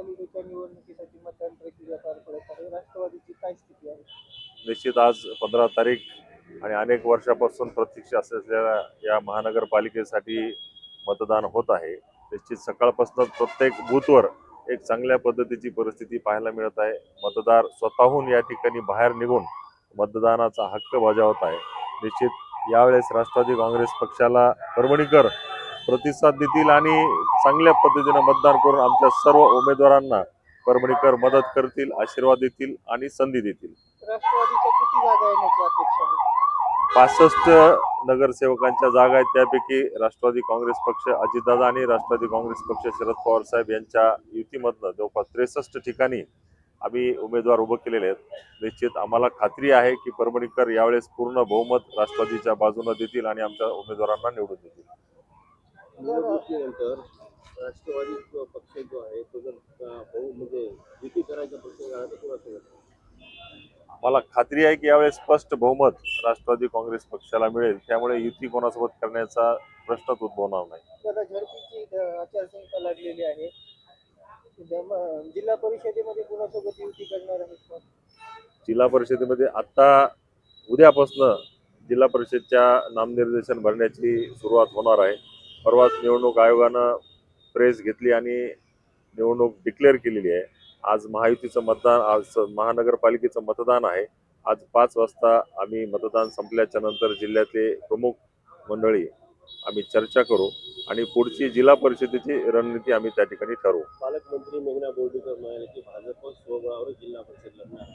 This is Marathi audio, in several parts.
महापालिकेच्या निवडणुकीसाठी मतदान प्रक्रिया पार पडत आहे. राष्ट्रवादीची काय स्थिती आहे? निश्चित आज पंधरा तारीख आणि अनेक वर्षापासून प्रतीक्षा असलेल्या या महानगरपालिकेसाठी मतदान होत आहे. निश्चित सकाळपासूनच प्रत्येक बूथवर एक चांगल्या पद्धतीची परिस्थिती पाहायला मिळत आहे. मतदार स्वतःहून या ठिकाणी बाहेर निघून मतदानाचा हक्क बजावत आहे. निश्चित यावेळेस राष्ट्रवादी काँग्रेस पक्षाला परभणीकर प्रतिसाद देतील आणि चांगल्या पद्धतीनं मतदान करून आमच्या सर्व उमेदवारांना परभणीकर मदत करतील आशीर्वाद देतील आणि संधी देतील. पासष्ट नगरसेवकांच्या जागा आहेत त्यापैकी राष्ट्रवादी काँग्रेस पक्ष अजितदादा आणि राष्ट्रवादी काँग्रेस पक्ष शरद पवार साहेब यांच्या युतीमधनं जवळपास त्रेसष्ट ठिकाणी आम्ही उमेदवार उभं केलेले आहेत. निश्चित आम्हाला खात्री आहे की परभणीकर यावेळेस पूर्ण बहुमत राष्ट्रवादीच्या बाजूने देतील आणि आमच्या उमेदवारांना निवडून देतील. निवडणुकीनंतर राष्ट्रवादी पक्ष जो आहे तो जर बहु म्हणजे युती करायचा प्रसंग आला तर कोणासोबत मला खात्री आहे की यावेळेस स्पष्ट बहुमत राष्ट्रवादी काँग्रेस पक्षाला मिळेल. त्यामुळे युती कोणासोबत करण्याचा प्रश्नच उद्भवणार नाही. आचारसंहिता लागलेली आहे. जिल्हा परिषदेमध्ये कुणासोबत युती करणार आहेत का? जिल्हा परिषदेमध्ये आत्ता उद्यापासनं जिल्हा परिषदच्या नामनिर्देशन भरण्याची सुरुवात होणार आहे. परवाच निवडणूक आयोगानं प्रेस घेतली आणि निवडणूक डिक्लेअर केलेली आहे. आज महायुतीचं मतदान आज महानगरपालिकेचं मतदान आहे. आज पाच वाजता आम्ही मतदान संपल्याच्या नंतर जिल्ह्यातले प्रमुख मंडळी आम्ही चर्चा करू आणि पुढची जिल्हा परिषदेची रणनीती आम्ही त्या ठिकाणी ठरवू. पालकमंत्री मेघना बोर्डीकर म्हणाले की भाजप स्वबळावर जिल्हा परिषद लढणार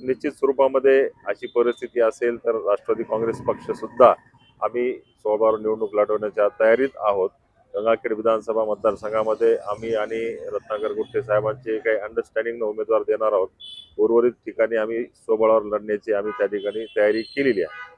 निश्चित स्वरूपामध्ये अशी परिस्थिती असेल तर राष्ट्रवादी काँग्रेस पक्ष सुद्धा आम्ही सोळावर निवडणूक लढवण्याच्या तयारीत आहोत. गंगाखेड विधानसभा मतदारसंघामध्ये आम्ही आणि रत्नाकर गुट्टे साहेबांचे काही अंडरस्टँडिंगनं उमेदवार देणार आहोत. उर्वरित ठिकाणी आम्ही स्वबळावर लढण्याची आम्ही त्या ठिकाणी तयारी केलेली आहे.